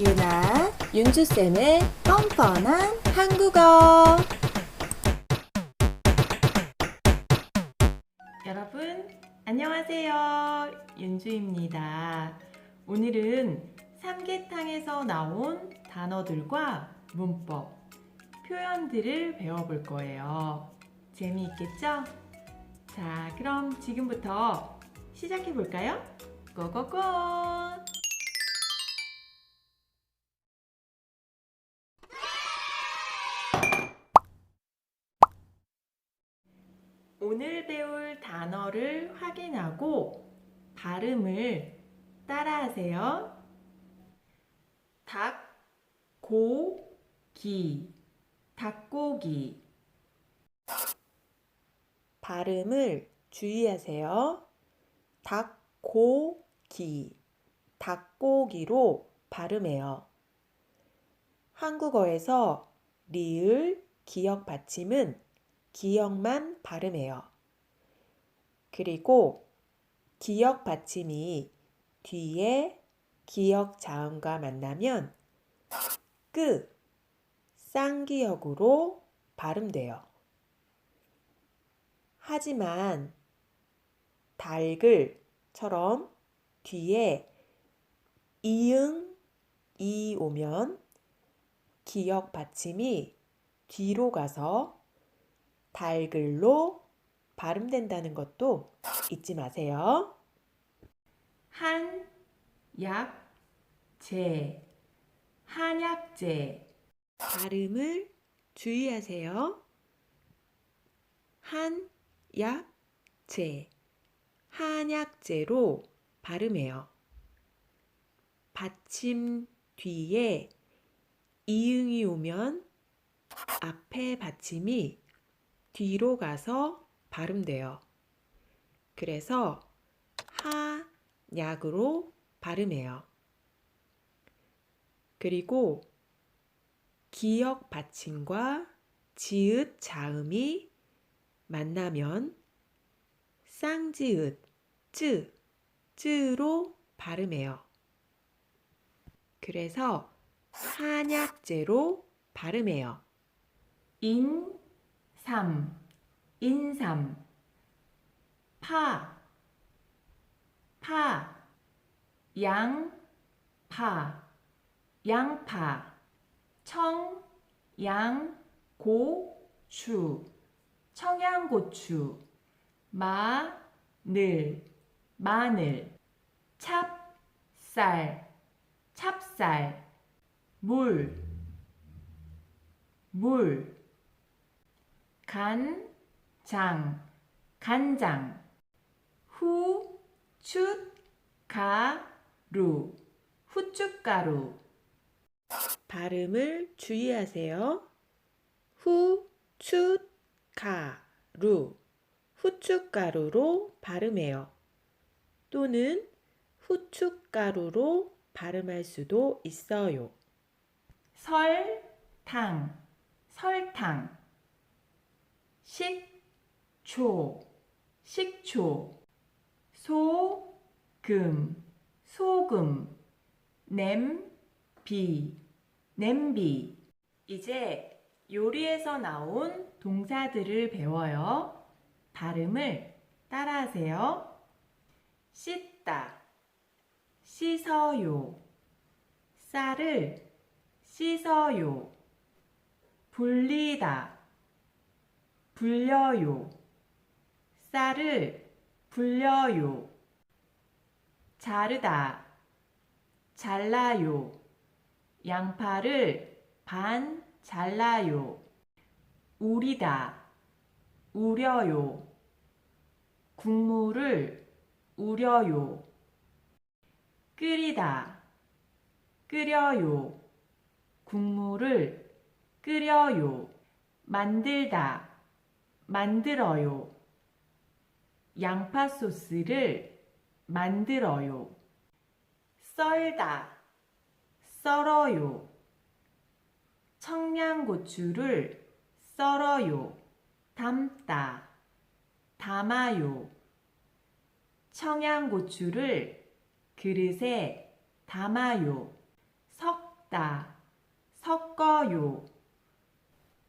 유나 윤주쌤의 뻔뻔한 한국어 여러분, 안녕하세요. 윤주입니다. 오늘은 삼계탕에서 나온 단어들과 문법, 표현들을 배워볼 거예요. 재미있겠죠? 자, 그럼 지금부터 시작해 볼까요? 고고고! 오늘 배울 단어를 확인하고 발음을 따라하세요. 닭, 고, 기, 닭고기. 발음을 주의하세요. 닭 고 기, 닭고기로 발음해요. 한국어에서 리을, 기역 받침은 기역만 발음해요. 그리고 기역 받침이 뒤에 기역 자음과 만나면 끄, 쌍기역으로 발음돼요. 하지만 달글처럼 뒤에 이응, 이 오면 기역 받침이 뒤로 가서 달글로 발음된다는 것도 잊지 마세요. 한, 약, 제, 한약재. 발음을 주의하세요. 한, 약, 제, 한약재로 발음해요. 받침 뒤에 이응이 오면 앞에 받침이 뒤로 가서 발음돼요. 그래서 한약으로 발음해요. 그리고 기역 받침과 지읒 자음이 만나면 쌍지읒, 쯔, 쯔로 발음해요. 그래서 한약재로 발음해요. 인, 삼, 인삼. 파, 파. 양, 파, 양파. 청, 양, 고, 추. 청양고추. 마, 늘, 마늘. 찹, 쌀, 찹쌀. 물, 물. 간, 장, 간장. 후, 춧, 가, 루. 후춧가루. 발음을 주의하세요. 후, 추, 가, 루. 후춧가루로 발음해요. 또는 후춧가루로 발음할 수도 있어요. 설탕, 설탕. 식초, 식초. 소금, 소금. 냄비, 냄비. 이제 요리에서 나온 동사들을 배워요. 발음을 따라하세요. 씻다, 씻어요. 쌀을 씻어요. 불리다, 불려요. 쌀을 불려요. 자르다, 잘라요. 양파를 반 잘라요. 우리다, 우려요. 국물을 우려요. 끓이다, 끓여요. 국물을 끓여요. 만들다, 만들어요. 양파 소스를 만들어요. 썰다, 썰어요. 청양고추를 썰어요. 담다, 담아요. 청양고추를 그릇에 담아요. 석 섞다, 섞어요.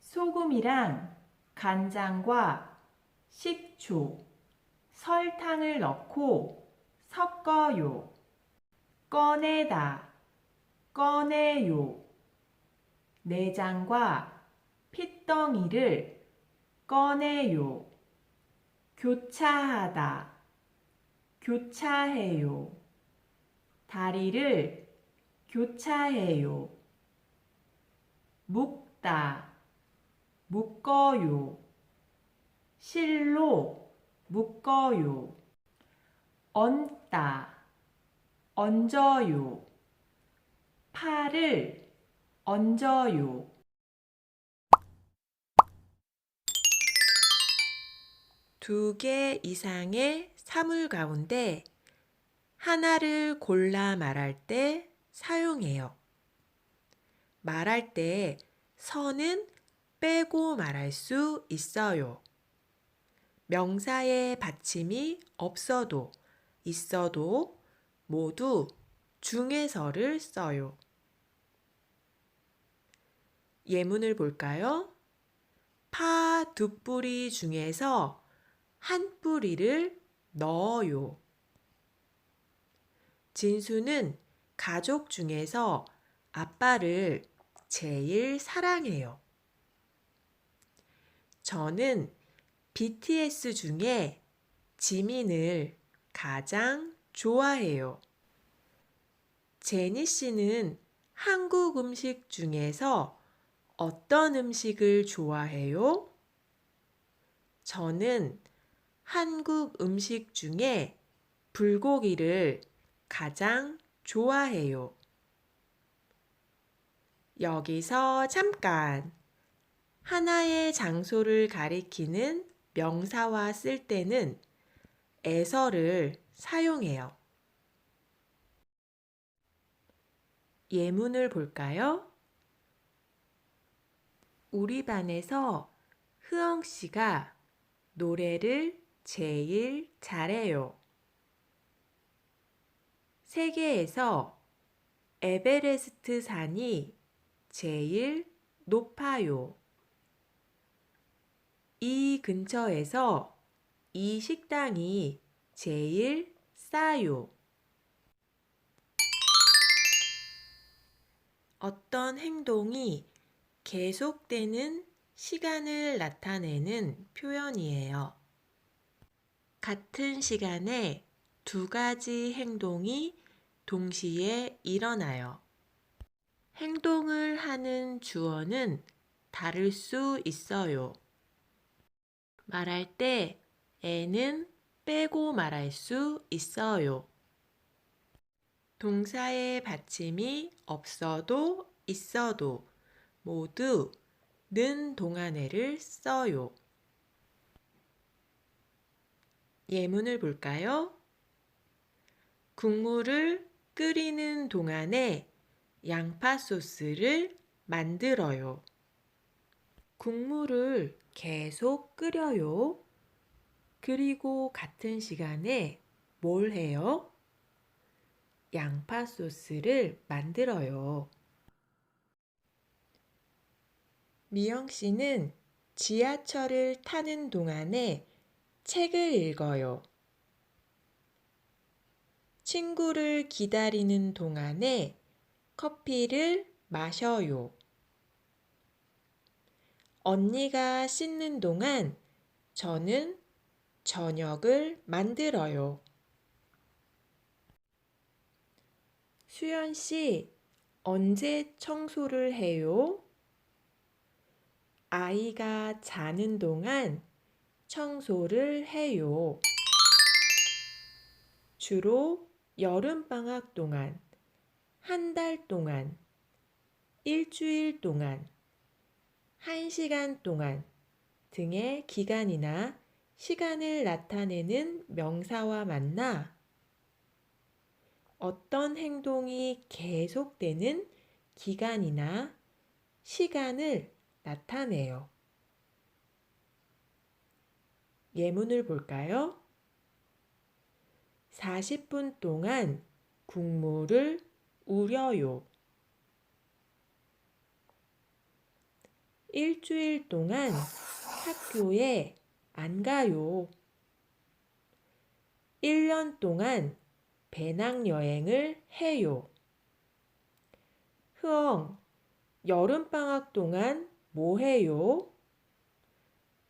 소금이랑 간장과 식초, 설탕을 넣고 섞어요. 꺼내다, 꺼내요. 내장과 핏덩이를 꺼내요. 교차하다, 교차해요. 다리를 교차해요. 묶다, 묶어요. 실로 묶어요. 얹다, 얹어요. 팔을 얹어요. 두 개 이상의 사물 가운데 하나를 골라 말할 때 사용해요. 말할 때 선은 빼고 말할 수 있어요. 명사의 받침이 없어도 있어도 모두 중에서를 써요. 예문을 볼까요? 파 두 뿌리 중에서 한 뿌리를 넣어요. 진수는 가족 중에서 아빠를 제일 사랑해요. 저는 BTS 중에 지민을 가장 좋아해요. 제니 씨는 한국 음식 중에서 어떤 음식을 좋아해요? 저는 한국 음식 중에 불고기를 가장 좋아해요. 여기서 잠깐. 하나의 장소를 가리키는 명사와 쓸 때는 에서를 사용해요. 예문을 볼까요? 우리 반에서 흐엉 씨가 노래를 제일 잘해요. 세계에서 에베레스트 산이 제일 높아요. 이 근처에서 이 식당이 제일 싸요. 어떤 행동이 계속되는 시간을 나타내는 표현이에요. 같은 시간에 두 가지 행동이 동시에 일어나요. 행동을 하는 주어는 다를 수 있어요. 말할 때 에는 빼고 말할 수 있어요. 동사의 받침이 없어도 있어도 모두 는 동안에를 써요. 예문을 볼까요? 국물을 끓이는 동안에 양파 소스를 만들어요. 국물을 계속 끓여요. 그리고 같은 시간에 뭘 해요? 양파 소스를 만들어요. 미영 씨는 지하철을 타는 동안에 책을 읽어요. 친구를 기다리는 동안에 커피를 마셔요. 언니가 씻는 동안 저는 저녁을 만들어요. 수연 씨, 언제 청소를 해요? 아이가 자는 동안 청소를 해요. 주로 여름방학 동안, 한 달 동안, 일주일 동안, 한 시간 동안 등의 기간이나 시간을 나타내는 명사와 만나 어떤 행동이 계속되는 기간이나 시간을 나타내요. 예문을 볼까요? 40분 동안 국물을 우려요. 일주일 동안 학교에 안 가요. 1년 동안 배낭여행을 해요. 흐엉, 여름방학 동안 뭐 해요?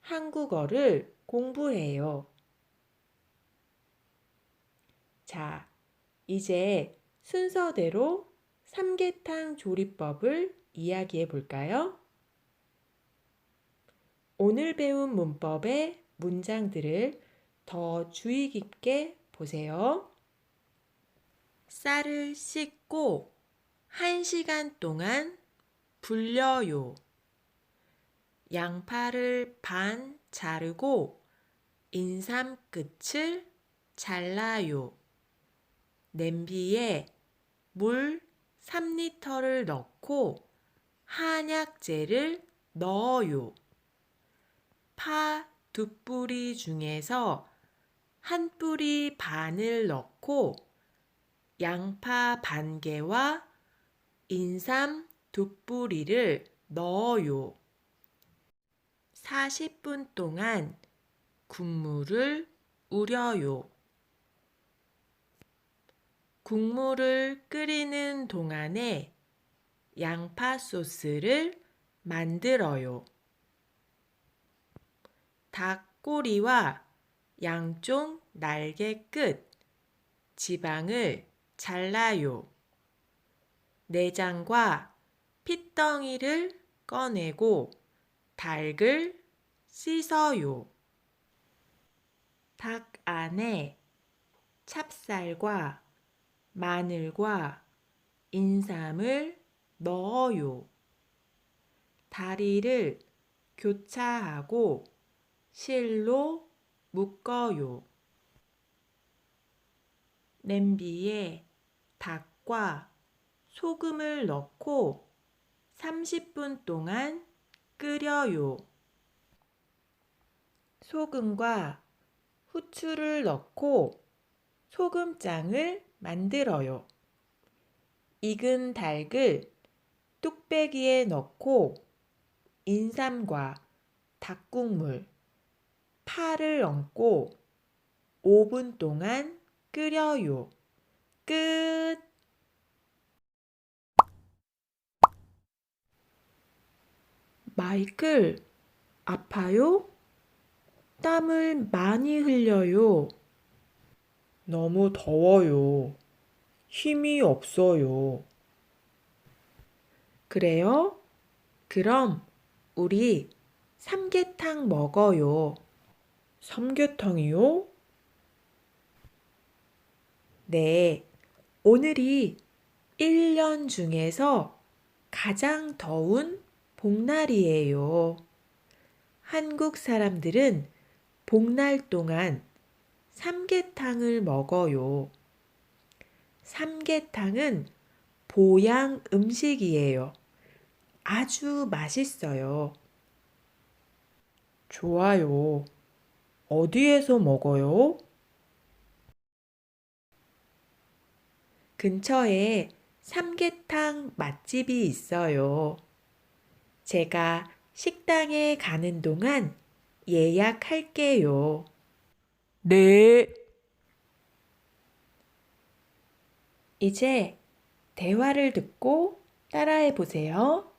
한국어를 공부해요. 자, 이제 순서대로 삼계탕 조리법을 이야기해 볼까요? 오늘 배운 문법의 문장들을 더 주의 깊게 보세요. 쌀을 씻고 1시간 동안 불려요. 양파를 반 자르고 인삼 끝을 잘라요. 냄비에 물 3리터를 넣고 한약재를 넣어요. 파 두 뿌리 중에서 한 뿌리 반을 넣고 양파 반 개와 인삼 두 뿌리를 넣어요. 40분 동안 국물을 우려요. 국물을 끓이는 동안에 양파 소스를 만들어요. 닭꼬리와 양쪽 날개 끝 지방을 잘라요. 내장과 핏덩이를 꺼내고 닭을 씻어요. 닭 안에 찹쌀과 마늘과 인삼을 넣어요. 다리를 교차하고 실로 묶어요. 냄비에 닭과 소금을 넣고 30분 동안 끓여요. 소금과 후추를 넣고 소금장을 만들어요. 익은 닭을 뚝배기에 넣고 인삼과 닭국물, 파를 얹고 5분 동안 끓여요. 끝! 마이클, 아파요? 땀을 많이 흘려요. 너무 더워요. 힘이 없어요. 그래요? 그럼 우리 삼계탕 먹어요. 삼계탕이요? 네. 오늘이 1년 중에서 가장 더운 복날이에요. 한국 사람들은 복날 동안 삼계탕을 먹어요. 삼계탕은 보양 음식이에요. 아주 맛있어요. 좋아요. 어디에서 먹어요? 근처에 삼계탕 맛집이 있어요. 제가 식당에 가는 동안 예약할게요. 네. 이제 대화를 듣고 따라해 보세요.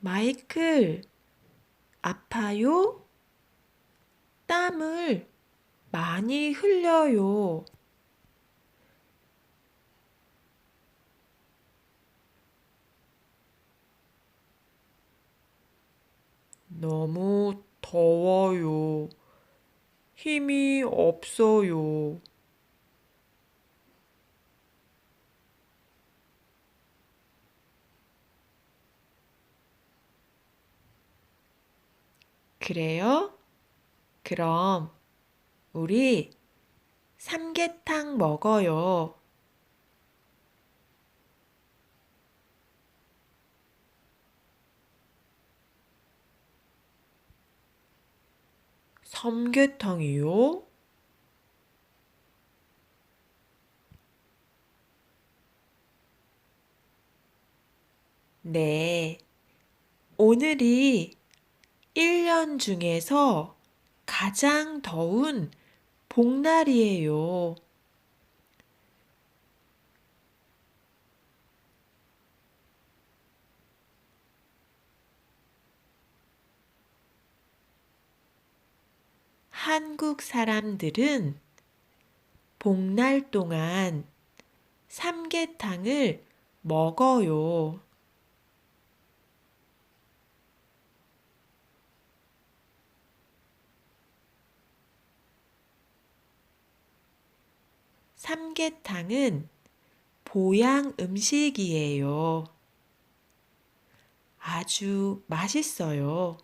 마이클, 아파요? 땀을 많이 흘려요. 너무 더워요. 힘이 없어요. 그래요? 그럼 우리 삼계탕 먹어요. 삼계탕이요? 네. 오늘이 1년 중에서 가장 더운 복날이에요. 한국 사람들은 복날 동안 삼계탕을 먹어요. 삼계탕은 보양 음식이에요. 아주 맛있어요.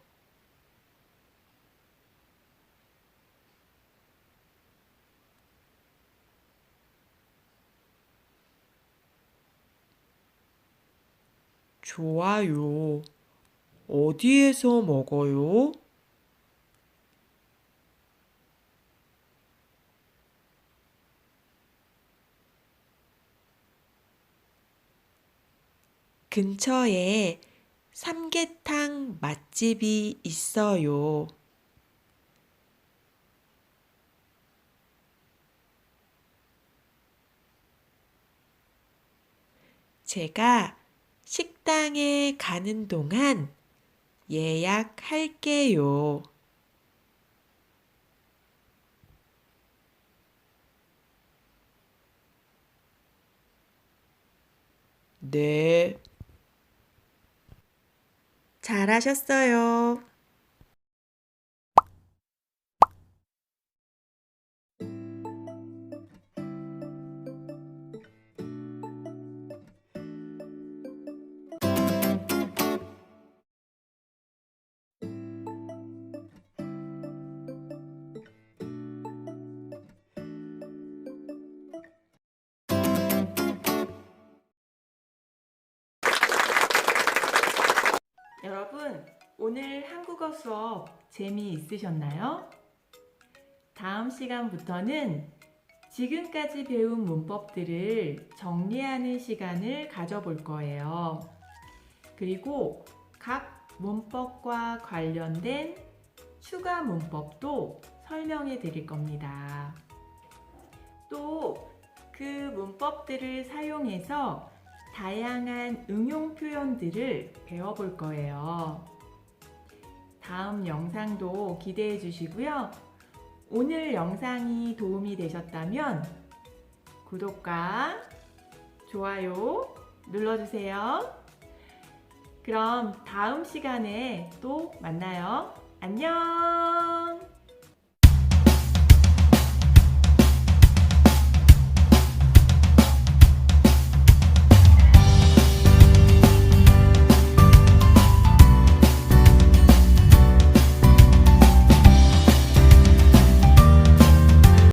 좋아요. 어디에서 먹어요? 근처에 삼계탕 맛집이 있어요. 제가 식당에 가는 동안 예약할게요. 네. 잘하셨어요. 여러분, 오늘 한국어 수업 재미있으셨나요? 다음 시간부터는 지금까지 배운 문법들을 정리하는 시간을 가져볼 거예요. 그리고 각 문법과 관련된 추가 문법도 설명해 드릴 겁니다. 또 그 문법들을 사용해서 다양한 응용 표현들을 배워볼 거예요. 다음 영상도 기대해 주시고요. 오늘 영상이 도움이 되셨다면 구독과 좋아요 눌러주세요. 그럼 다음 시간에 또 만나요. 안녕!